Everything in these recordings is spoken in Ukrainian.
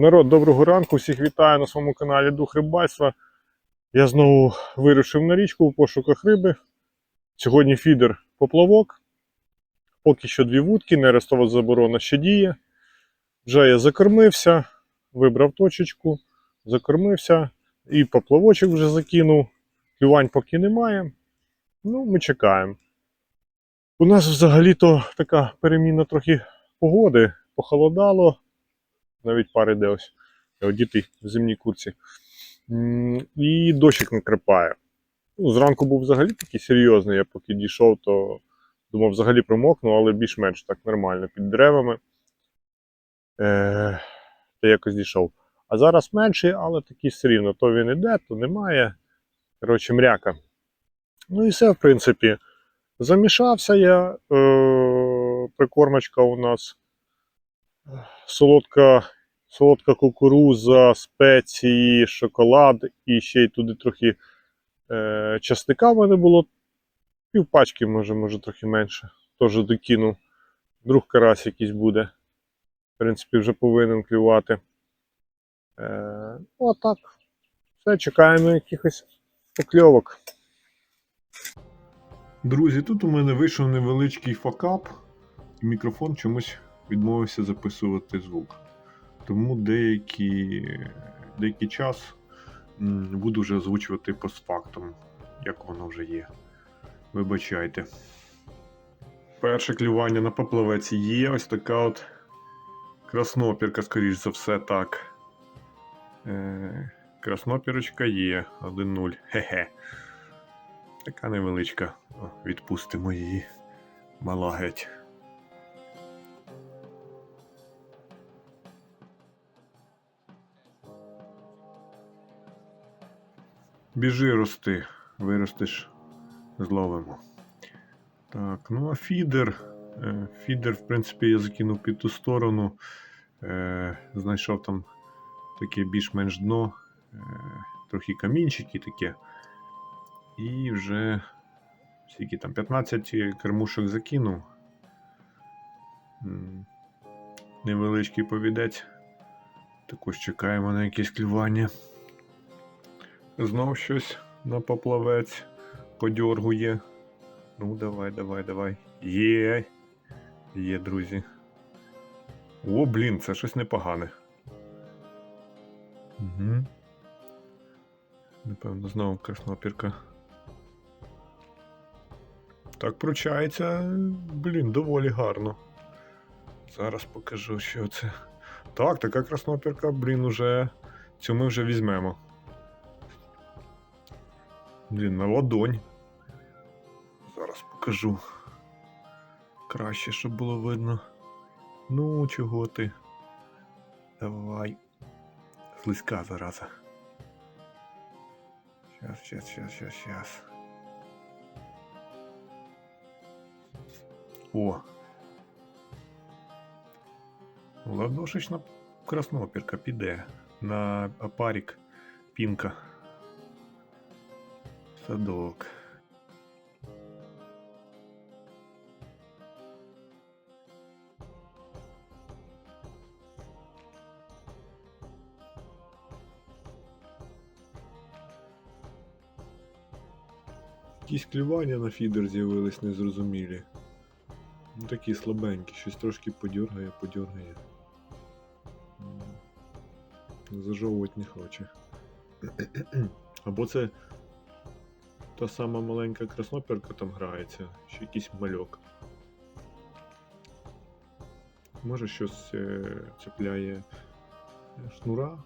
Народ, доброго ранку, всіх вітаю на своєму каналі Дух Рибальства. Я знову вирушив на річку у пошуках риби. Сьогодні фідер поплавок. Поки що дві вудки, нерестова заборона ще діє. Вже я закормився, вибрав точечку, закормився і поплавочок вже закинув. Клювань поки немає. Ну, ми чекаємо. У нас взагалі-то така переміна трохи погоди. Похолодало, навіть пар іде ось одітий в зимній курці. І дощик накрапає. Ну, зранку був взагалі такий серйозний, я поки дійшов, то думав, взагалі промокну, але більш-менш так нормально під деревами. Е, та якось дійшов. А зараз менший, але такий все рівно. То він іде, то немає. Коротше, мряка. Ну і все, в принципі. Замішався я. Е, прикормочка у нас солодка, солодка кукуруза, спеції, шоколад і ще й туди трохи е, часника в мене було. Пів пачки, може, може трохи менше. Теж докинув. Друг карась якийсь буде. В принципі, вже повинен клювати. Е, ну, а так. Все, чекаємо якихось покльовок. Друзі, тут у мене вийшов невеличкий факап, і мікрофон чомусь відмовився записувати звук. Тому деякий, деякий час буду вже озвучувати постфактум, як воно вже є. Вибачайте. Перше клювання на поплавець є ось така от краснопірка, скоріш за все, так. Е, краснопірочка є 1-0. Хе-хе. Така невеличка. О, відпустимо її. Мала геть. Біжи рости, виростеш, зловимо. Так, ну а фідер. Е, Фідер, в принципі, я закинув під ту сторону. Е, Знайшов там таке більш-менш дно, е, трохи камінчики таке. І вже скільки там 15 кермушок закинув. Невеличкий повідець. Також чекаємо на якесь клювання. Знов щось на поплавець подьоргує. Ну, давай, давай, давай. Є. Є, друзі. О, блін, це щось непогане. Угу. Напевно, знову краснопірка. Так пручається, блін, доволі гарно. Зараз покажу, що це. Так, така краснопірка, блін, уже. Цю ми вже візьмемо. Блін, на ладонь. Зараз покажу. Краще, щоб було видно. Ну, чого ти? Давай. Слизька зараза. Щас, щас, щас, щас, щас. О. Ладошечна краснопірка піде на апарік пінка. Садок. Якісь клювання на фідер з'явились незрозумілі. Ну, такі слабенькі, щось трошки подьоргає, подьоргає. Зажовувати не хоче. Або це та сама маленька красноперка там грається, чи якийсь мальок. Може щось е, цепляє шнура.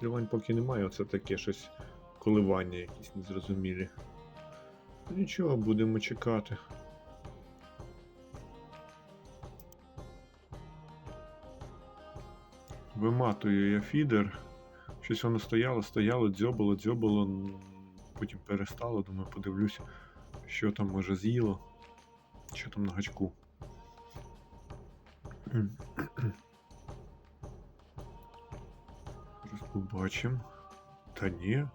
Клювань поки немає, оце таке щось коливання якісь незрозумілі. Нічого, будемо чекати. Виматую я фідер. Щось воно стояло, стояло, дзьобало, дзьобало, потім перестало, думаю, подивлюсь, що там може з'їло, що там на гачку. Зараз побачимо. Та ні.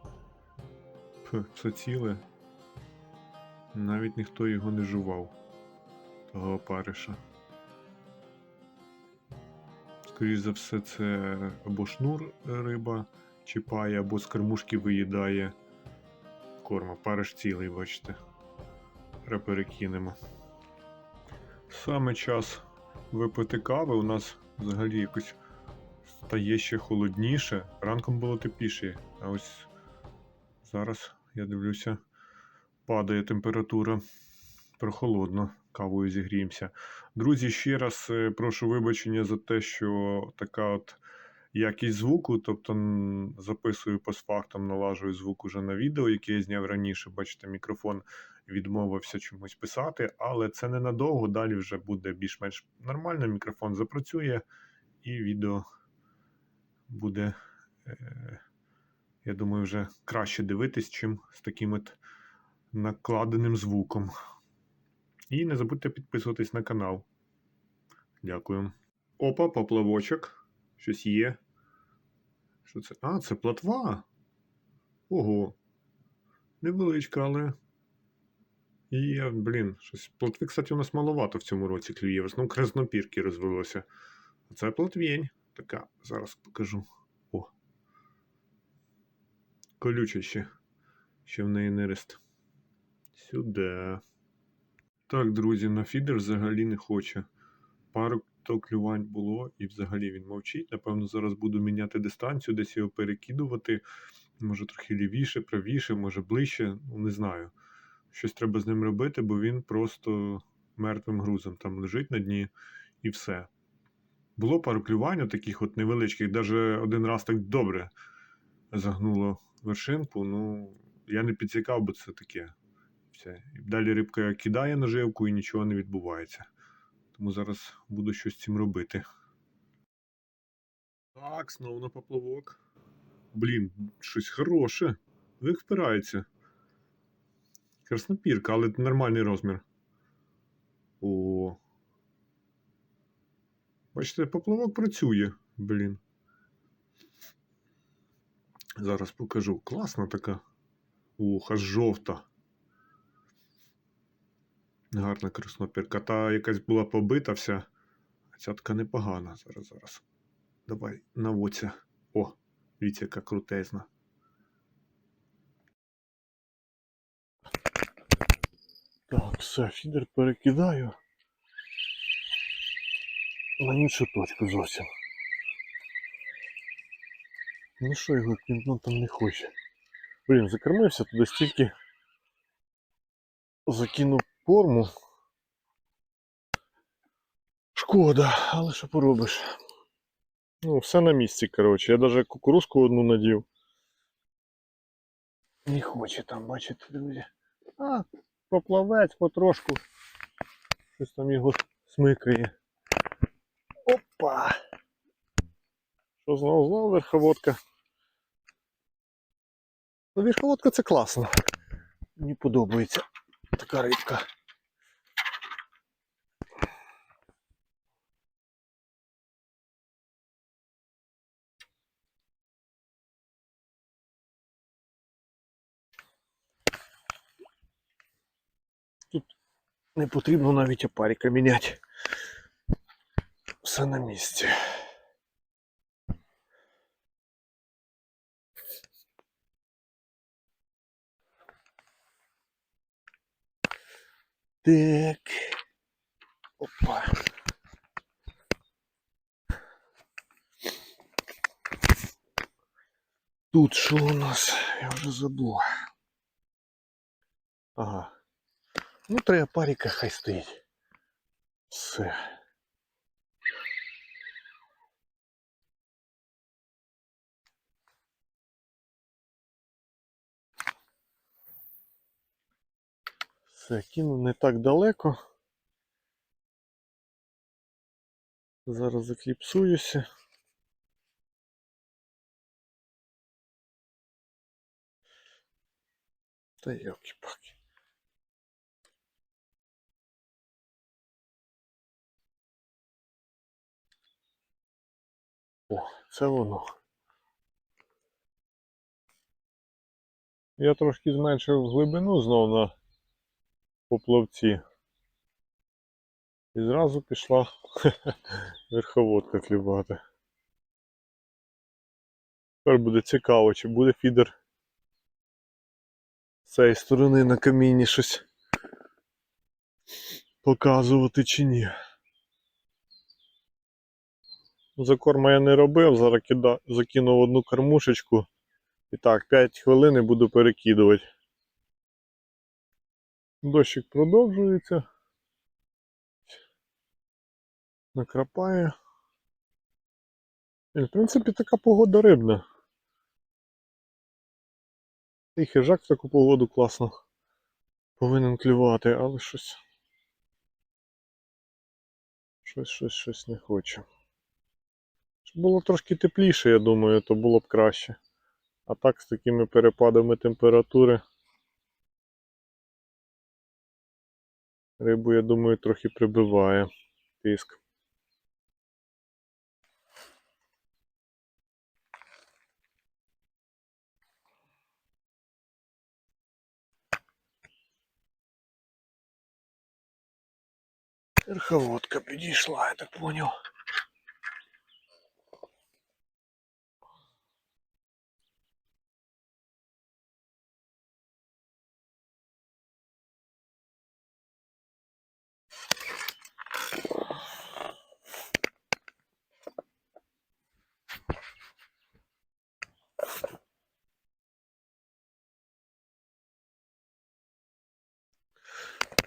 Все ціле. Навіть ніхто його не жував, того опариша. Скоріше за все, це або шнур риба чіпає, або з кормушки виїдає корма. Париш цілий, бачите. Треба перекинемо. Саме час випити кави у нас взагалі якось стає ще холодніше. Ранком було тепліше, а ось зараз я дивлюся, падає температура. Прохолодно, кавою зігріємося. Друзі, ще раз е, прошу вибачення за те, що така от якість звуку, тобто записую постфактом, налажую звук уже на відео, яке я зняв раніше. Бачите, мікрофон відмовився чомусь писати, але це ненадовго. Далі вже буде більш-менш нормально. Мікрофон запрацює, і відео буде, е, я думаю, вже краще дивитись, чим з таким от накладеним звуком. І не забудьте підписуватись на канал. Дякую. Опа, поплавочок. Щось є. Що це? А, це платва. Ого. Невеличка, але. Є, блін, щось. Плотви, кстати, у нас маловато в цьому році клює. В основному краснопірки розвелося. А це плотвєнь. Така, зараз покажу. О. Колюча ще. Ще в неї нерест. Сюди. Так, друзі, на фідер взагалі не хоче. Пару то клювань було, і взагалі він мовчить. Напевно, зараз буду міняти дистанцію, десь його перекидувати. Може, трохи лівіше, правіше, може ближче. Ну, не знаю. Щось треба з ним робити, бо він просто мертвим грузом там лежить на дні і все. Було пару клювань, таких от невеличких, навіть один раз так добре загнуло вершинку. Ну, я не підсікав, бо це таке. Все. І далі рибка кидає наживку і нічого не відбувається. Тому зараз буду щось з цим робити. Так, знову на поплавок. Блін, щось хороше. Вик впирається. Краснопірка, але нормальний розмір. О. Бачите, поплавок працює, блін. Зараз покажу. Класна така. Ух, аж жовта. Гарна краснопірка. Та якась була побита вся. А непогана. Зараз, зараз. Давай, наводься. О, дивіться, яка крутезна. Так, все, фідер перекидаю. На іншу точку зовсім. Ну що його він там не хоче. Блін, закормився туди стільки. Закинув корму. Шкода, але що поробиш? Ну, все на місці, коротше. Я навіть кукурузку одну надів. Не хоче там, бачите, друзі. А, поплавець потрошку. Щось там його смикає. Опа! Що знову знову верховодка? Ну, верховодка це класно. Мені подобається така рибка. Тут не потрібно навіть опаріка міняти. Все на місці. Так. Опа. Тут що у нас? Я вже забув. Ага. Ну, треба паріка хай стоїть. Все. Все, кину не так далеко. Зараз закліпсуюся. Та йоки-паки. О, це воно. Я трошки зменшив глибину знов на поплавці. І зразу пішла верховодка клювати. Тепер буде цікаво, чи буде фідер з цієї сторони на камінні щось показувати чи ні. Закорма я не робив, зараз кида... закинув одну кормушечку. І так, 5 хвилин і буду перекидувати. Дощик продовжується. Накрапає. І, в принципі, така погода рибна. І хижак в таку погоду класно повинен клювати, але щось. Щось, щось, щось не хоче. Щоб було трошки тепліше, я думаю, то було б краще. А так з такими перепадами температури. Рибу, я думаю, трохи прибиває тиск. Верховодка підійшла, я так поняв.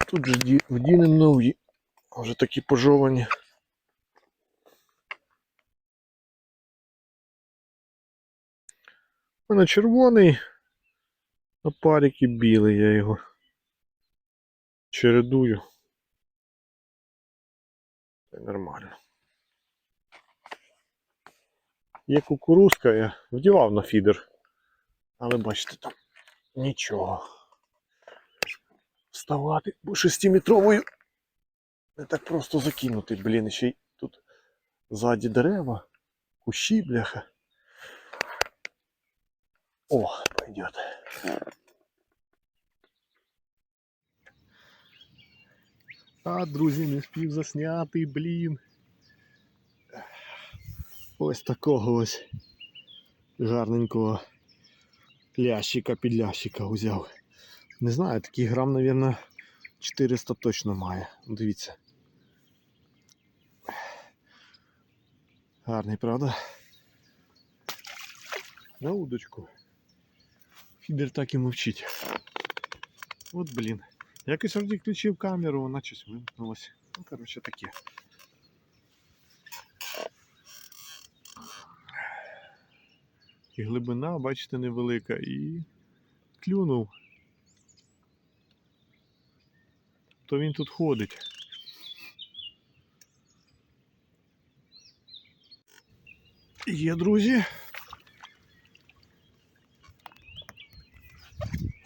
Тут же ді- вдінемо нові. Вже такі пожовані. У мене червоний, а парик і білий, я його чередую. Це нормально. Є кукурузка, я вдівав на фідер. Але бачите, там нічого. Вставати, бо шестиметровою не так просто закинути, блін, ще й тут ззаді дерева, кущі, бляха. О, пойдет. А, друзі, не спів засняти, блін. Ось такого ось гарненького лящика підлящика узяв. Не знаю, такий грам, мабуть, 400 точно має. Дивіться. Гарний, правда? На удочку. Фідер так і мовчить. От блін. Якось вроді включив камеру, вона щось вимкнулася. Ну, коротше, таке. І глибина, бачите, невелика, і клюнув. То він тут ходить. Є, друзі.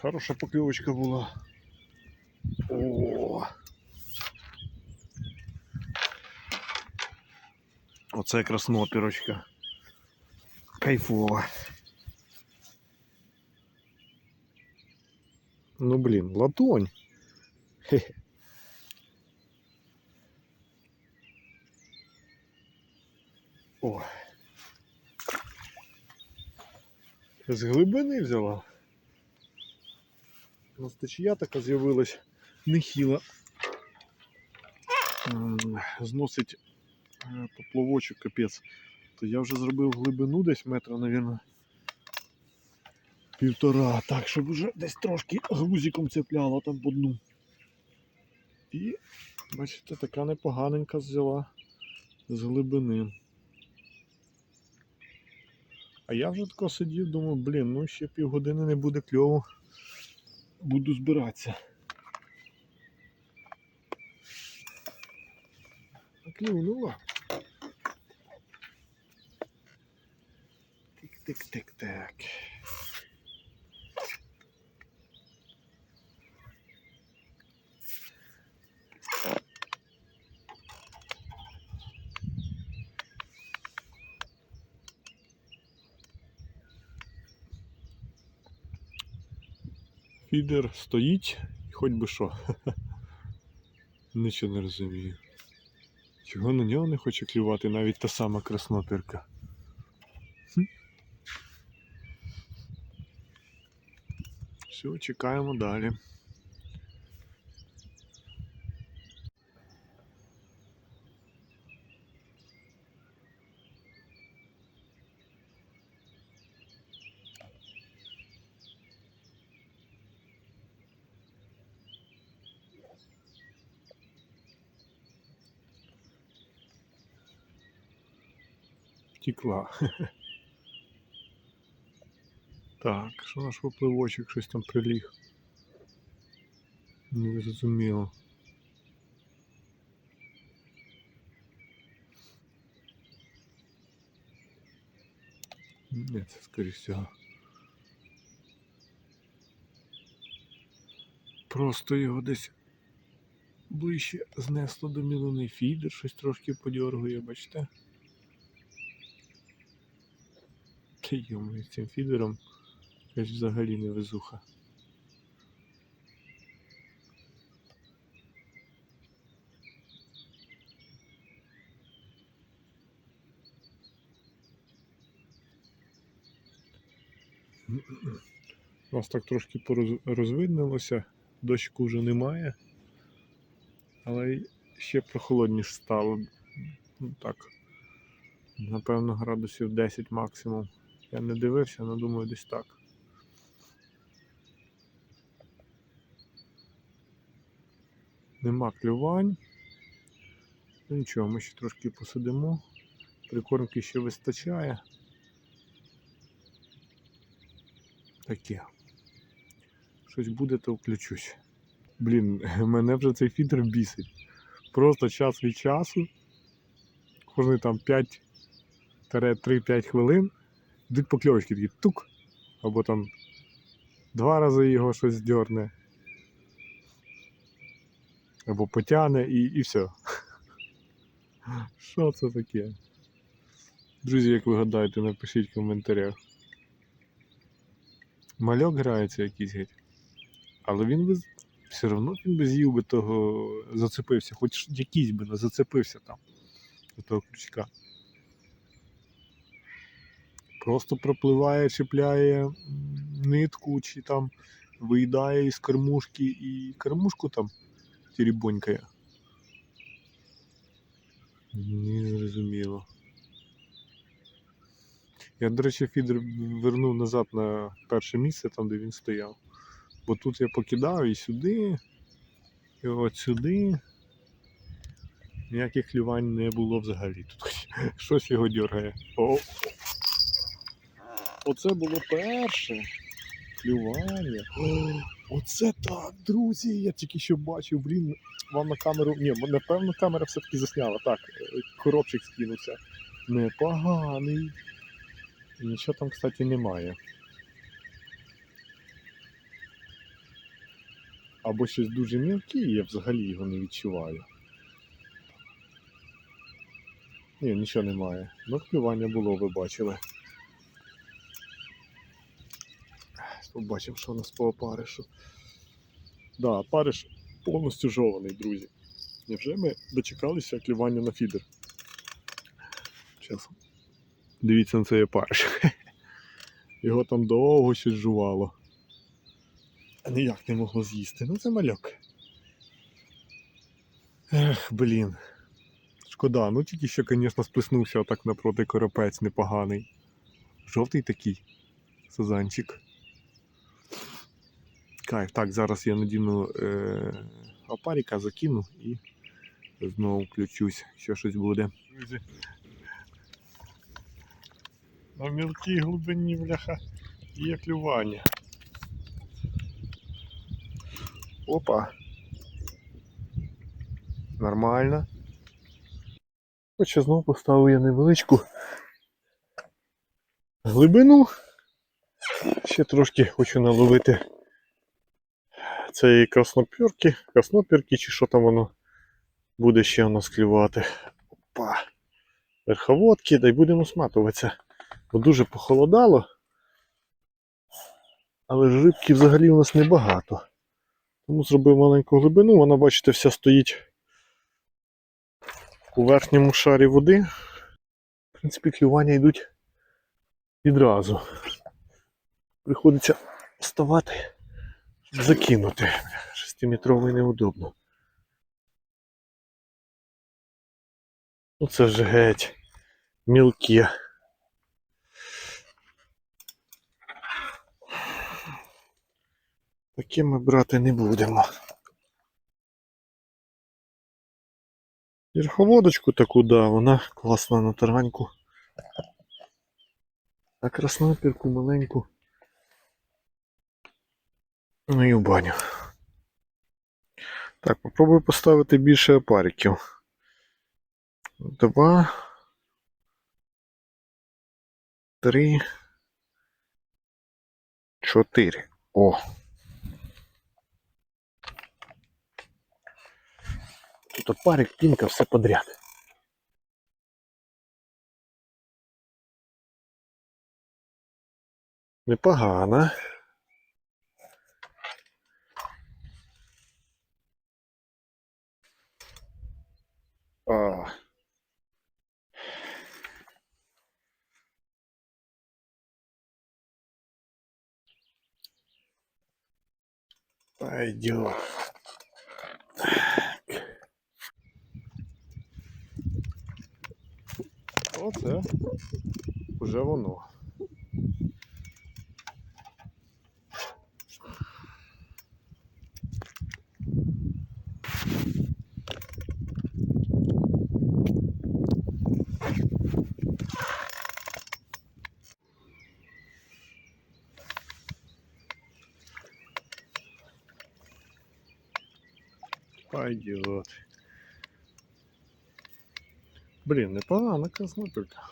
Хороша покльовочка була. О. Оце якраз нопірочка. Кайфова. Ну блін, латонь. Хе-хе. З глибини взяла. У нас течія така з'явилась нехіла. Зносить е, поплавочок капець. То я вже зробив глибину десь метра, мабуть, півтора. Так, щоб вже десь трошки грузиком цепляло там по дну. І, бачите, така непоганенька взяла з глибини. А я вже тако сидів, думав, блін, ну ще півгодини не буде кльово. Буду збиратися. Клюнула. Тик-тик-тик-так. Фідер стоїть, і хоч би що. Нічого не розумію. Чого на нього не хоче клювати навіть та сама краснопірка? Все, чекаємо далі. Втекла. Так, що наш попливочок щось там приліг? Не зрозуміло. Ні, це скоріш всього. Просто його десь ближче знесло до мілини фідер, щось трошки подьоргує, бачите? Та йому цим фідером якась взагалі не везуха. У нас так трошки пороз- розвиднилося, дощику вже немає, але ще прохолодніше стало. Ну так, напевно, градусів 10 максимум. Я не дивився, але думаю, десь так. Нема клювань. Ну нічого, ми ще трошки посидимо. Прикормки ще вистачає. Таке. Щось буде, то включусь. Блін, мене вже цей фідер бісить. Просто час від часу. Кожні там 5-3-5 хвилин. Йдуть покльовочки такі тук. Або там два рази його щось дьорне. Або потягне і, і все. Що це таке? Друзі, як ви гадаєте, напишіть в коментарях. Мальок грається якийсь геть. Але він без... все одно він без їв би того зацепився, хоч якийсь би не зацепився там до того крючка. Просто пропливає, чіпляє нитку чи там виїдає із кормушки і кормушку там тірібонькає. Не зрозуміло. Я, до речі, фідер вернув назад на перше місце, там, де він стояв. Бо тут я покидав і сюди, і от сюди. Ніяких клювань не було взагалі. Тут щось його дергає. О! Оце було перше клювання. Оце так, друзі! Я тільки що бачив, блін, вам на камеру. Ні, напевно, камера все-таки засняла. Так, е, коробчик скинувся. Непоганий. Нічого там, кстати, немає. Або щось дуже мілке, і я взагалі його не відчуваю. Ні, нічого немає. Ну, клювання було, ви бачили. Побачимо, що у нас по опаришу. Да, опариш повністю жований, друзі. Невже ми дочекалися клювання на фідер? Зараз. Дивіться на цей опариш. Його там довго щось жувало. А ніяк не могло з'їсти. Ну це мальок. Ех, блін. Шкода, ну тільки що, звісно, сплеснувся отак напроти коропець непоганий. Жовтий такий сазанчик. Кайф. Так, зараз я надіну е, опаріка, закину і знову включусь, що щось буде. Друзі. На мілкій глибині, бляха, є клювання. Опа. Нормально. Хоча знову поставив я невеличку глибину. Ще трошки хочу наловити цієї краснопірки, краснопірки чи що там воно буде ще у нас клювати. Опа. Верховодки, да й будемо сматуватися. Бо дуже похолодало. Але ж рибки взагалі у нас небагато. Тому зробив маленьку глибину, вона, бачите, вся стоїть у верхньому шарі води. В принципі, клювання йдуть відразу. Приходиться вставати, закинути. Шестиметровий неудобно. Ну це вже геть мілкі. Таке ми брати не будемо. Верховодочку таку, да, вона класна на тараньку. А краснопірку маленьку. Ну і в баню. Так, попробую поставити більше опариків. Два. Три. Чотири. О. Тут опарик, пінка, все подряд. Непогано. Пойдем. Оце вже воно. Пойдет. Блин, непогано краснопілька.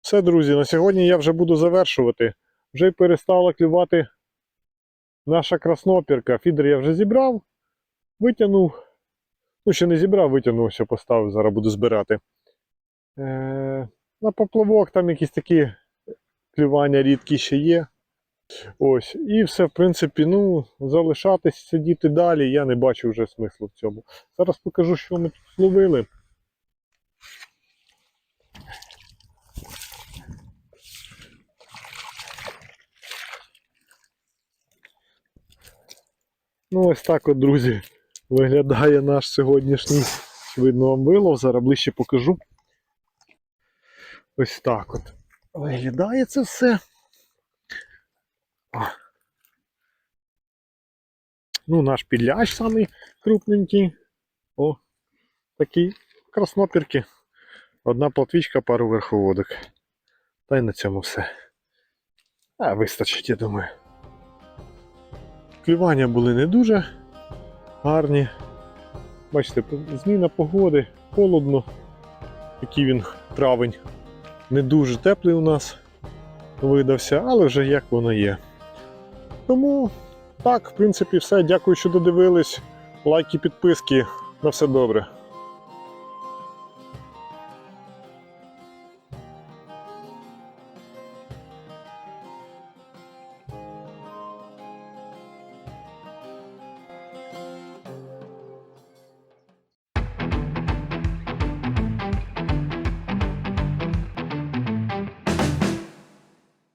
Все, друзі, на сьогодні я вже буду завершувати. Вже перестала клювати наша краснопірка. Фідер я вже зібрав, витягнув. Ну, ще не зібрав, витягнув, що поставив, зараз буду збирати. Е, на поплавок там якісь такі клювання рідкі ще є. Ось. І все, в принципі, ну, залишатись, сидіти далі, я не бачу вже смислу в цьому. Зараз покажу, що ми тут зловили. Ну, ось так от, друзі, виглядає наш сьогоднішній, видно вам вилов, зараз ближче покажу. Ось так от. Виглядає це все. Ну, наш підляж самий крупненький. О, такий краснопірки. Одна платвічка, пару верховодок. Та й на цьому все. А, вистачить, я думаю. Клювання були не дуже гарні. Бачите, зміна погоди, холодно. Який він травень. Не дуже теплий у нас видався, але вже як воно є. Тому так, в принципі, все. Дякую, що додивились. Лайки, підписки. На все добре.